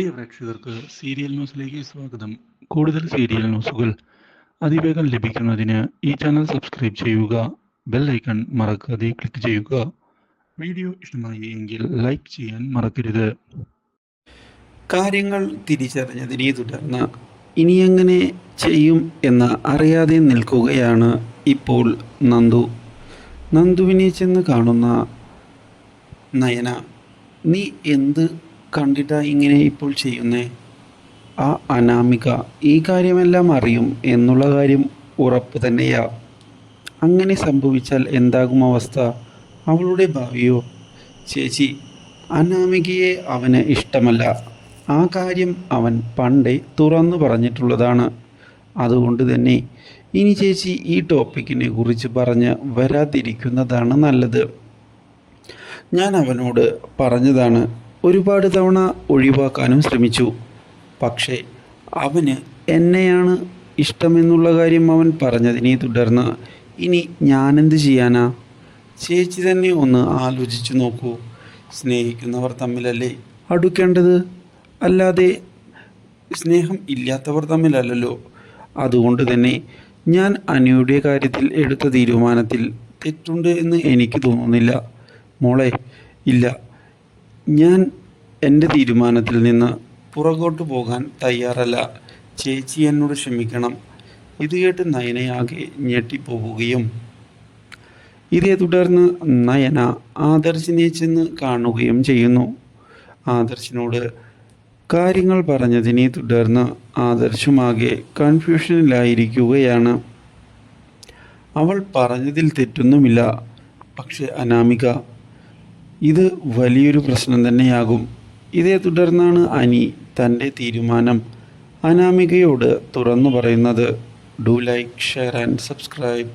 പ്രിയ പ്രേക്ഷകർക്ക് സീരിയൽ ന്യൂസിലേക്ക് സ്വാഗതം. കൂടുതൽ സീരിയൽ ന്യൂസുകൾ അതിവേഗം ലഭിക്കുന്നതിന് ഈ ചാനൽ സബ്സ്ക്രൈബ് ചെയ്യുക ബെൽ ഐക്കൺ മറക്കാതെ ക്ലിക്ക് ചെയ്യുക. വീഡിയോ ഇഷ്ടമായി എങ്കിൽ ലൈക്ക് ചെയ്യാൻ മറക്കരുത്. കാര്യങ്ങൾ തിരിച്ചറിഞ്ഞതിനെ തുടർന്ന് ഇനി എങ്ങനെ ചെയ്യും എന്ന് അറിയാതെ നിൽക്കുകയാണ് ഇപ്പോൾ നന്ദു. നന്ദുവിനെ ചെന്ന് കാണുന്ന നയന നീ എന്ത് കണ്ടിട്ടാ ഇങ്ങനെ ഇപ്പോൾ ചെയ്യുന്നേ? ആ അനാമിക ഈ കാര്യമെല്ലാം അറിയും എന്നുള്ള കാര്യം ഉറപ്പ് തന്നെയാ. അങ്ങനെ സംഭവിച്ചാൽ എന്താകും അവസ്ഥ? അവളുടെ ഭാവിയോ? ചേച്ചി അനാമികയെ അവന് ഇഷ്ടമല്ല. ആ കാര്യം അവൻ പണ്ടേ തുറന്നു പറഞ്ഞിട്ടുള്ളതാണ്. അതുകൊണ്ട് തന്നെ ഇനി ചേച്ചി ഈ ടോപ്പിക്കിനെ കുറിച്ച് പറഞ്ഞ് വരാതിരിക്കുന്നതാണ് നല്ലത്. ഞാൻ അവനോട് പറഞ്ഞതാണ് ഒരുപാട് തവണ ഒഴിവാക്കാനും ശ്രമിച്ചു. പക്ഷേ അവന് എന്നെയാണ് ഇഷ്ടമെന്നുള്ള കാര്യം അവൻ പറഞ്ഞതിനെ തുടർന്ന് ഇനി ഞാനെന്ത് ചെയ്യാനാ? ചേച്ചി തന്നെ ഒന്ന് ആലോചിച്ചു നോക്കൂ. സ്നേഹിക്കുന്നവർ തമ്മിലല്ലേ അടുക്കേണ്ടത്? അല്ലാതെ സ്നേഹം ഇല്ലാത്തവർ തമ്മിലല്ലല്ലോ. അതുകൊണ്ട് തന്നെ ഞാൻ അനുയുടെ കാര്യത്തിൽ എടുത്ത തീരുമാനത്തിൽ തെറ്റുണ്ട് എന്ന് എനിക്ക് തോന്നുന്നില്ല. മോളെ ഇല്ല. ഞാൻ എന്റെ തീരുമാനത്തിൽ നിന്ന് പുറകോട്ട് പോകാൻ തയ്യാറല്ല. ചേച്ചി എന്നോട് ക്ഷമിക്കണം. ഇത് കേട്ട് നയനയാകെ ഞെട്ടിപ്പോവുകയും. ഇതേ തുടർന്ന് നയന ആദർശിനെ ചെന്ന് കാണുകയും ചെയ്യുന്നു. ആദർശിനോട് കാര്യങ്ങൾ പറഞ്ഞതിനെ തുടർന്ന് ആദർശുമാകെ കൺഫ്യൂഷനിലായിരിക്കുകയാണ് അവൾ പറഞ്ഞതിൽ തെറ്റൊന്നുമില്ല. പക്ഷെ അനാമിക ഇത് വലിയൊരു പ്രശ്നം തന്നെയാകും. ഇതേ തുടർന്നാണ് അനി തന്റെ തീരുമാനം അനാമികയോട് തുറന്നു പറയുന്നത്. Do like share and subscribe